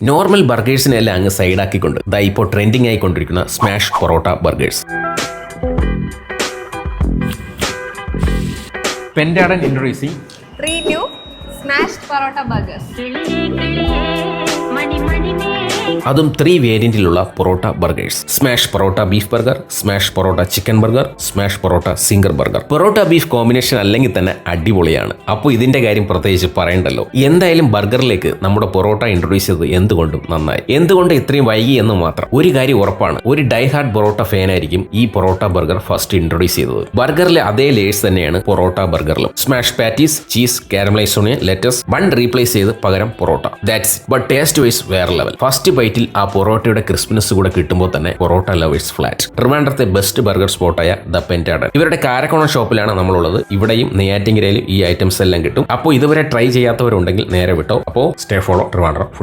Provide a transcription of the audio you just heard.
Normal ബർഗേഴ്സിനെ എല്ലാം അങ്ങ് സൈഡാക്കിക്കൊണ്ട് ദാ ഇപ്പോൾ trending ആയിക്കൊണ്ടിരിക്കുന്ന smash parotta burgers. Pentadan introducing three new smashed parotta burgers അതും three വേരിയന്റിലുള്ള parotta burgers smash parotta beef burger smash parotta chicken burger smash parotta zinger burger parotta beef combination അല്ലെങ്കിൽ തന്നെ അടിപൊളിയാണ്. അപ്പോൾ ഇതിന്റെ കാര്യം പ്രത്യേകിച്ച് പറയണ്ടല്ലോ. എന്തായാലും ബർഗറിലേക്ക് നമ്മുടെ പൊറോട്ട ഇൻട്രൊഡ്യൂസ് ചെയ്തത് എന്തുകൊണ്ടും നന്നായി. എന്തുകൊണ്ട് ഇത്രയും വൈകി എന്ന് മാത്രം. ഒരു കാര്യം ഉറപ്പാണ്. ഒരു ഡൈ ഹാർഡ് പൊറോട്ട ഫാനായിരിക്കും ഈ പൊറോട്ട ബർഗർ ഫസ്റ്റ് ഇൻട്രൊഡ്യൂസ് ചെയ്തത്. ബർഗറിലെ അതേ ലേഴ്സ് തന്നെയാണ് parotta ബർഗറിലും smash patties cheese caramelise onion lettuce bun replace ചെയ്ത് പകരം parotta. That's but taste wise വേറെ ലെവൽ ഫസ്റ്റ് ബൈറ്റിൽ ആ പൊറോട്ടയുടെ ക്രിസ്പിനെസ് കൂടെ കിട്ടുമ്പോൾ തന്നെ പൊറോട്ട ലവേഴ്സ് ഫ്ലാറ്റ് ട്രിവാൻഡ്രത്തെ ബെസ്റ്റ് ബർഗർ സ്പോട്ടായ ദ പെന്റാഡൻ ഇവരുടെ കാരക്കോണ ഷോപ്പിലാണ് നമ്മളുള്ളത്. ഇവിടെയും നെയ്യാറ്റിങ്കരയിലും ഈ ഐറ്റംസ് എല്ലാം കിട്ടും. അപ്പോൾ ഇതുവരെ ട്രൈ ചെയ്യാത്തവരുണ്ടെങ്കിൽ നേരെ വിട്ടോ. അപ്പോൾ സ്റ്റേ ഫോളോ ട്രിവാൻഡ്രം ഫുഡ്